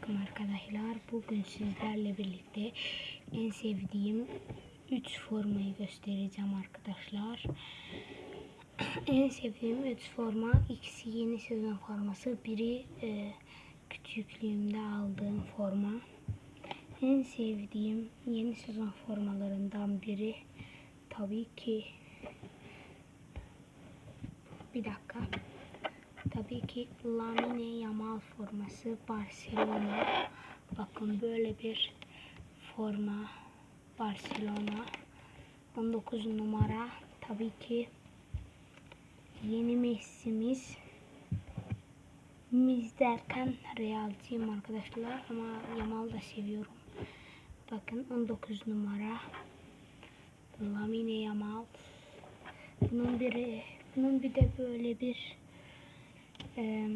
Selamünaleyküm arkadaşlar. Bugün sizlerle birlikte en sevdiğim 3 formayı göstereceğim arkadaşlar. En sevdiğim 3 forma ikisi yeni sezon forması. Biri e, küçüklüğümde aldığım forma. En sevdiğim yeni sezon formalarından biri tabii ki bir dakika. Tabii ki Lamine Yamal forması Barcelona. Bakın böyle bir forma Barcelona. 19 numara. Tabii ki yeni Messi'miz. Miz derken Realciyim arkadaşlar ama Yamal da seviyorum. Bakın 19 numara. Lamine Yamal. Bunun biri bunun bir de böyle bir e,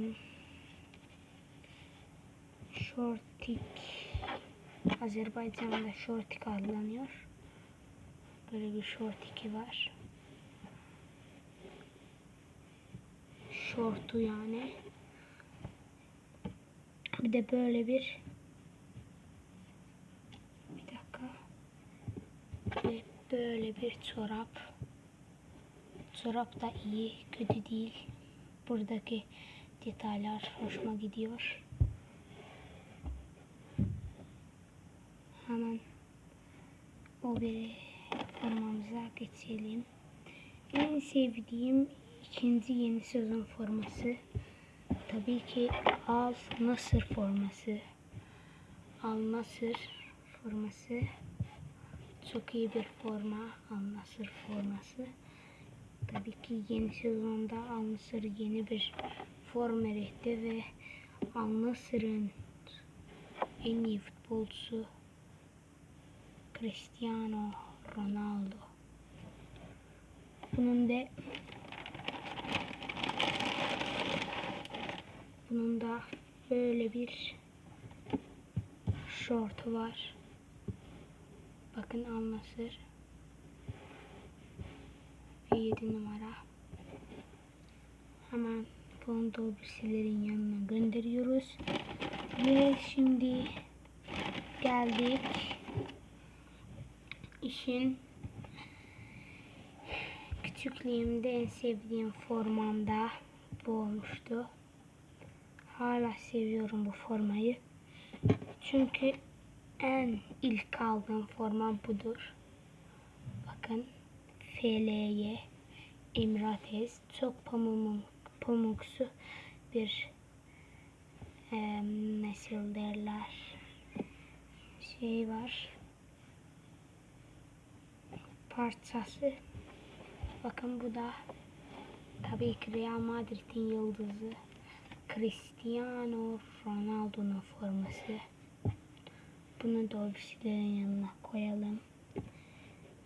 şortik Azerbaycan'da şortik adlanıyor. Böyle bir şortiki var. Şortu yani. Bir de böyle bir bir dakika. Ve böyle bir çorap. Çorap da iyi, kötü değil. Buradaki detaylar hoşuma gidiyor. Hemen o bir formamıza geçelim. En sevdiğim ikinci yeni sezon forması tabii ki Al Nasır forması. Al Nasır forması çok iyi bir forma. Al Nasır forması. Tabii ki yeni sezonda Al Nassr yeni bir form üretti ve Al Nassr'ın en iyi futbolcusu Cristiano Ronaldo. Bunun da bunun da böyle bir şortu var. Bakın Al Nassr. 7 numara. Hemen bunu otobüslerin yanına gönderiyoruz. Ve şimdi geldik. İşin küçüklüğümde en sevdiğim formamda bu olmuştu. Hala seviyorum bu formayı. Çünkü en ilk aldığım forma budur. Bakın. FLY Emirates çok pamuk, pamuksu bir e, nasıl derler. Şey var. Parçası. Bakın bu da tabii ki Real Madrid'in yıldızı. Cristiano Ronaldo'nun forması. Bunu da yanına koyalım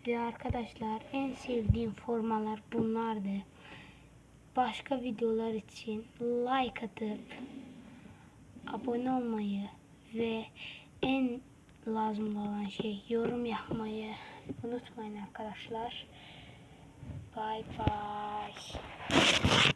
ve arkadaşlar en sevdiğim formalar bunlardı. Başka videolar için like atıp abone olmayı ve en lazım olan şey yorum yapmayı unutmayın arkadaşlar. Bye bye.